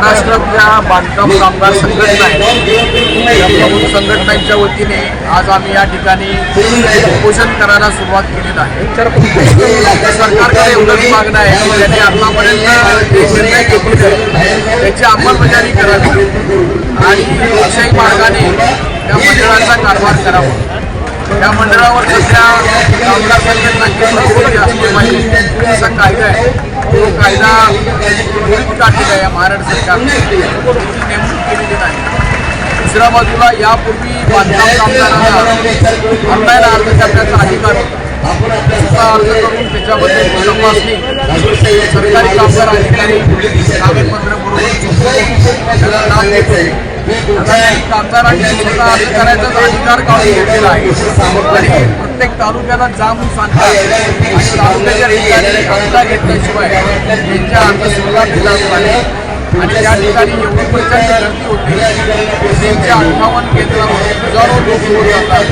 महाराष्ट्रातल्या बांधकाम कामगार संघटना आहेत प्रमुख संघटनांच्या वतीने आज आम्ही या ठिकाणी उपोषण करायला सुरुवात केलेली आहे. सरकारकडे एवढंच मागणं आहे की त्यांनी आतापर्यंत निर्णय घेतले त्याची अंमलबजावणी करावी आणि व्यावसायिक मार्गाने त्या मंडळाचा कारभार करावा. या मंडळावर सध्या कामगार संघटनांची प्रकृती असली पाहिजे असा कायदा आहे. तो कायदा मोडीत काढलेला आहे महाराष्ट्र सरकारने. नेमणूक केलेली नाही? दुसऱ्या बाजूला यापूर्वी बांधकाम कामगारांना ऑनलाईन अर्ज करण्याचा अधिकार होता. करून त्याच्याबद्दल तपासणी सरकारी कामगार अधिकारी स्वतः अधिकार काढून घेतलेला आहे. आणि प्रत्येक तालुक्याला जाऊन सांगतात आणि तालुक्याच्या ठिकाणी अर्ज घेतल्याशिवाय त्यांच्या दिला नाही. आणि या ठिकाणी एवढी प्रचंड गर्दी होती. तीनशे अठ्ठावन्न केंद्रावर हजारो लोक होत जातात.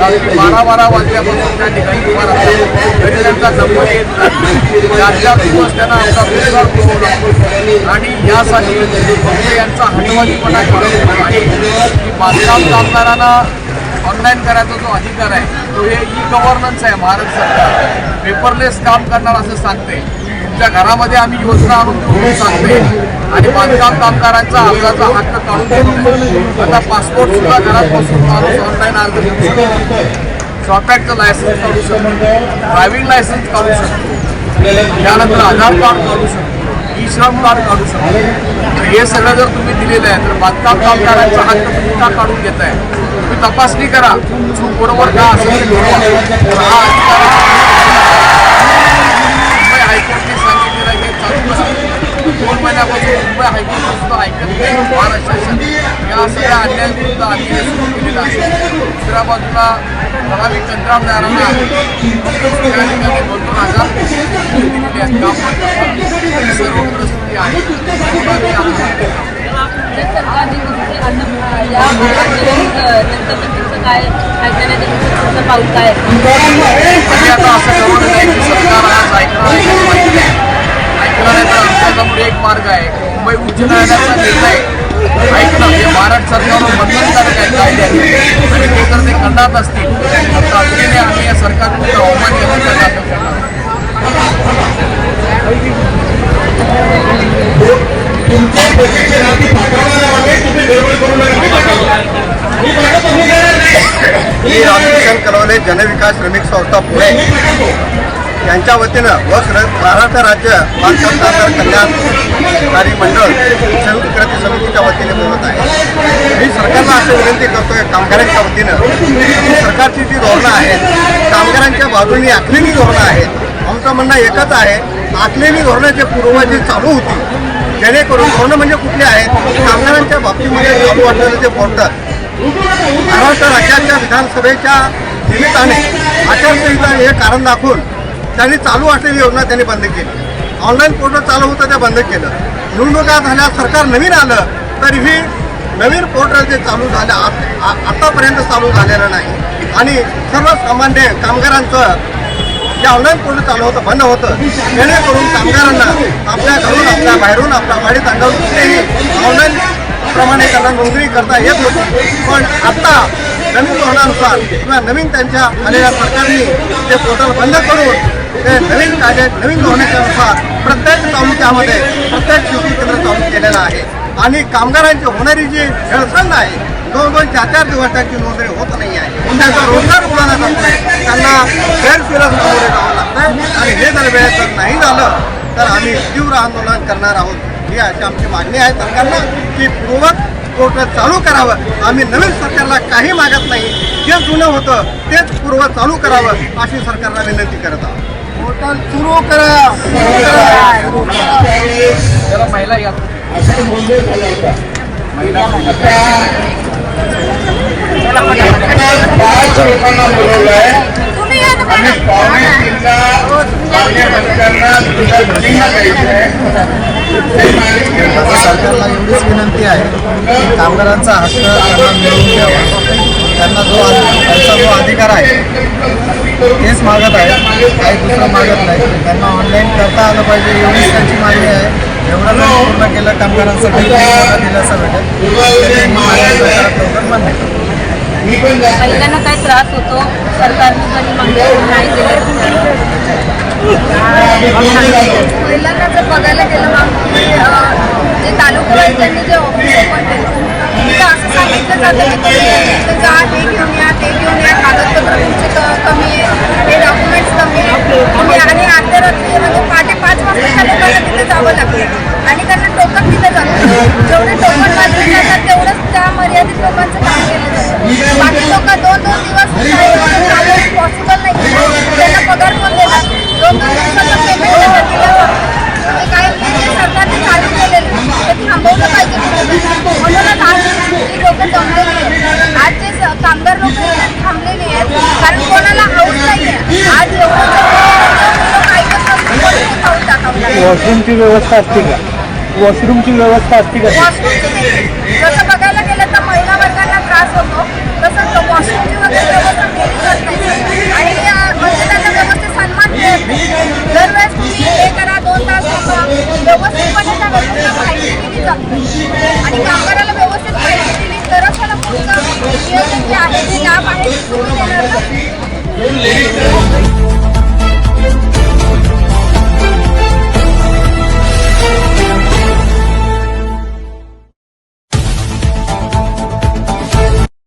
रात्री बारा बारा वाजल्यापासून त्या ठिकाणी उभा राहतात. तरी त्यांचा नंबर येत नाही. चार चार दिवस त्यांना आपला रोजगार लागतो आणि यासाठी फक्त यांचा हटवाजीपणा करत आहे की बांधकाम कामगारांना ऑनलाईन करायचा जो अधिकार आहे तो हे ई गव्हर्नन्स आहे भारत सरकार. पेपरलेस काम करणार असं सांगते. तुमच्या घरामध्ये आम्ही योजना आणून देऊ सांगते आणि बांधकाम कामगारांचा अर्जाचा हक्क काढून देतो आता पासपोर्ट सुद्धा घरात बसून माणूस ऑनलाईन अर्ज करू शकतो. स्वतःचं लायसन्स काढू शकतो. ड्रायव्हिंग लायसन्स काढू शकतो. त्यानंतर आधार कार्ड काढू शकतो. ई श्रम कार्ड काढू शकतो. हे सगळं जर तुम्ही दिलेलं आहे तर बांधकाम कामगारांचा हक्क तुम्ही का काढून आहे तुम्ही तपासणी करा. चूक बरोबर का असेल तर हा मुंबई हायकोर्ट सुद्धा ऐकत नाही महाराष्ट्र शासन या सगळ्या अन्यायाविरुद्ध अन्याय सुरू केलेला आहे दुसऱ्या बाजूला ठराविक कंत्राटदारांना फक्त त्या ठिकाणी दोन हजार सर्व परिस्थिती आहे काय काय आता असं करू सरकार आज ऐकणार आहे ऐकणार आहे तर एक मार्ग आहे. मुंबई उच्च न्यायालयाचा निर्णय ऐकणं हे महाराष्ट्र सरकारवर बंधनकारक आहे. कायद्याने आणि ते जर ते करणार असतील तर तातडीने आम्ही या सरकारविरुद्ध अवमान याचिका दाखल करणार मी रामकिशन कलवले जनविकास श्रमिक संस्था पुणे. यांच्या वतीनं व महाराष्ट्र राज्य बांधकाम कामगार कल्याणकारी मंडळ संयुक्त कृती समितीच्या वतीने बोलत आहे. मी सरकारला असं विनंती करतोय कामगारांच्या वतीनं. सरकारची जी धोरणं आहेत कामगारांच्या बाजूने आखलेली धोरणं आहेत आमचं म्हणणं एकच आहे आखलेली धोरणं जे पूर्वजी चालू होती जेणेकरून धोरणं म्हणजे कुठले आहेत कामगारांच्या बाबतीमध्ये चालू असलेलं जे पोर्टल महाराष्ट्र राज्याच्या विधानसभेच्या निमित्ताने आचारसंहिता हे कारण दाखवून त्यांनी चालू असलेली योजना त्यांनी बंद केली. ऑनलाईन पोर्टल चालू होतं ते बंद केलं. निवडणुका झाल्या सरकार नवीन आलं तरीही नवीन पोर्टल जे चालू झालं आ- आतापर्यंत चालू झालेलं नाही. आणि सर्वसामान्य कामगारांचं जे ऑनलाईन पोर्टल चालू होतं बंद होतं. जेणेकरून कामगारांना आपल्या घरून आपल्या बाहेरून आपल्या वाडीत अंगावर कुठेही ऑनलाईन प्रमाणे त्यांना नोंदणी करता येत होती पण आत्ता नवीन धोरणानुसार किंवा नवीन त्यांच्या आलेल्या सरकारने ते पोर्टल बंद करून ते नवीन कायदे नवीन धोरणाच्यानुसार प्रत्येक तालुक्यामध्ये प्रत्येक शेती केंद्र चालू केलेलं आहे. आणि कामगारांची होणारी जी हेळसंड आहे दोन दोन चार चार दिवस त्यांची नोंदणी होत नाही आहे. त्यांचा रोजगार उडाला जातोय त्यांना गैरफिरत सामोरे जावं लागतं आणि हे जर वेळेत जर नाही झालं तर आम्ही तीव्र आंदोलन करणार आहोत. ही अशी आमची मागणी आहे सरकारला की पूर्वक पोर्टल चालू करावं. आम्ही नवीन सरकारला काही मागत नाही. जे जुनं होतं तेच पूर्व चालू करावं अशी सरकारला विनंती करत आहोत. पोर्टल सुरू करा. जरा महिला या. महिला पाच लोकांना बोलवलं आहे आणि पावणे तीनला आहे. आता सरकारला एवढीच विनंती आहे की कामगारांचा हक्क त्यांना मिळवून द्यावा. त्यांना जो त्यांचा जो अधिकार आहे तेच मागत आहे. काही दुसरं मागत नाही. त्यांना ऑनलाईन करता आलं पाहिजे एवढीच त्यांची मागणी आहे. एवढं जर पूर्ण केलं कामगारांसाठी दिलासा भेटेल. महिलांना काही त्रास होतो. सरकारने नाही महिलांना जर बघायला गेलं जे तालुका वाईज त्यांनी जे ऑफिस ओपन केलं तिथं असं सांगितलं जातं की तुम्ही जा हे घेऊन या ते घेऊन या कागदपत्र तुमचे कमी आहे हे डॉक्युमेंट्स कमी आहे. आणि अर्ध्या म्हणजे पहाटे पाच वाजता त्या लोकांना तिथे जावं लागतं. आणि त्यांना टोकन दिलं जातं. थांबवलं पाहिजे. म्हणूनच आज लोक आहेत. आज जे स- कामगार लोक थांबलेली आहेत. कारण कोणाला नाही आहे आज एवढं वॉशरूमची व्यवस्था असते का? वॉशरूमची व्यवस्था असते का? जसं बघायला गेलं तर महिला वर्गांना त्रास होतो. तसं वॉशरूमची वगैरे व्यवस्था केली जात नाही. आणि Leave.